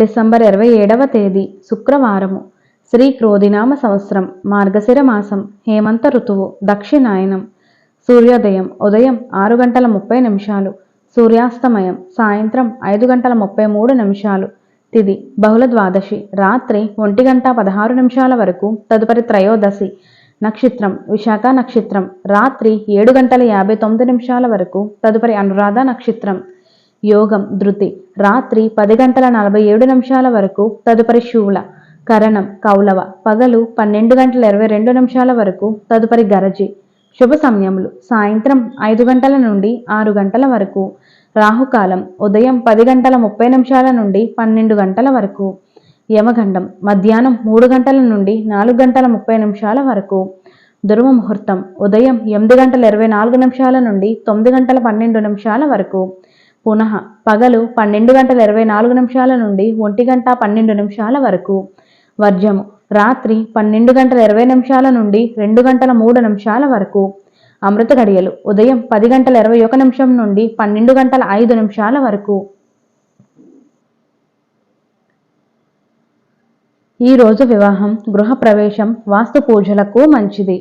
December ఇరవై ఏడవ తేదీ శుక్రవారము. శ్రీ క్రోధినామ సంవత్సరం మార్గశిర మాసం హేమంత ఋతువు దక్షిణాయనం. సూర్యోదయం ఉదయం ఆరు గంటల ముప్పై నిమిషాలు. సూర్యాస్తమయం సాయంత్రం ఐదు గంటల ముప్పై మూడు నిమిషాలు. తిది బహుళ ద్వాదశి రాత్రి ఒంటి గంట పదహారు నిమిషాల వరకు తదుపరి త్రయోదశి నక్షత్రం విశాఖ నక్షత్రం. రాత్రి ఏడు గంటల యాభై తొమ్మిది నిమిషాల వరకు తదుపరి అనురాధ నక్షత్రం. యోగం ధృతి. రాత్రి పది గంటల నలభై ఏడు నిమిషాల వరకు తదుపరి శూల. కరణం కౌలవ. పగలు పన్నెండు గంటల ఇరవై రెండు నిమిషాల వరకు తదుపరి గరజి. శుభ సమయములు. సాయంత్రం ఐదు గంటల నుండి ఆరు గంటల వరకు. రాహుకాలం ఉదయం పది గంటల ముప్పై నిమిషాల నుండి పన్నెండు గంటల వరకు. యమగండం మధ్యాహ్నం మూడు గంటల నుండి నాలుగు గంటల ముప్పై నిమిషాల వరకు. దుర్వ ముహూర్తం ఉదయం ఎనిమిది గంటల ఇరవై నాలుగు నిమిషాల నుండి తొమ్మిది గంటల పన్నెండు నిమిషాల వరకు. పునః పగలు పన్నెండు గంటల ఇరవై నాలుగు నిమిషాల నుండి ఒంటి గంట పన్నెండు నిమిషాల వరకు. వర్జము. రాత్రి పన్నెండు గంటల ఇరవై నిమిషాల నుండి రెండు గంటల మూడు నిమిషాల వరకు. అమృత గడియలు. ఉదయం పది గంటల ఇరవై ఒక నిమిషం నుండి పన్నెండు గంటల ఐదు నిమిషాల వరకు. ఈ రోజు వివాహం. గృహ ప్రవేశం వాస్తు పూజలకు మంచిది.